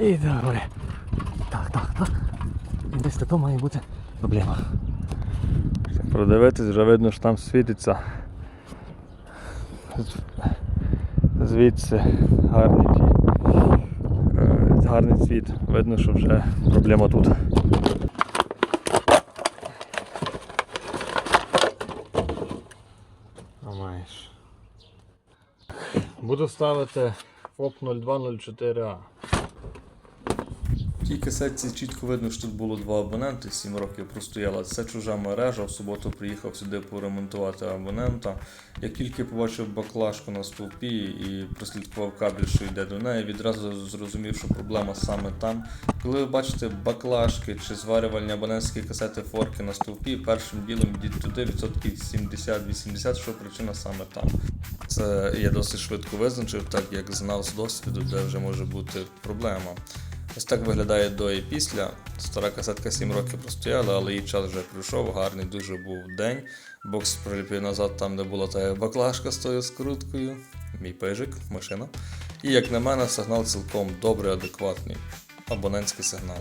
І добре. Так, так, так. І десь тако має бути проблема. Продивитись, вже видно, що там світиться. Звідси гарний е, Гарний цвіт. Видно, що вже проблема тут. А маєш. Буду ставити ФОП 0204А. Тій касетці чітко видно, що тут було два абоненти, 7 років простояла. Це чужа мережа. В суботу приїхав сюди поремонтувати абонента. Як тільки побачив баклажку на стовпі і прослідкував кабель, що йде до неї, відразу зрозумів, що проблема саме там. Коли ви бачите баклажки чи зварювальні абонентські касети форки на стовпі, першим ділом йдіть туди відсотків 70-80, що причина саме там. Це я досить швидко визначив, так як знав з досвіду, де вже може бути проблема. Ось так виглядає до і після. Стара касетка 7 років простояла, але її час вже прийшов, гарний дуже був день. Бокс приліпив назад там, де була та баклажка з тою скруткою. Мій пижик, машина. І як на мене, сигнал цілком добрий, адекватний. Абонентський сигнал.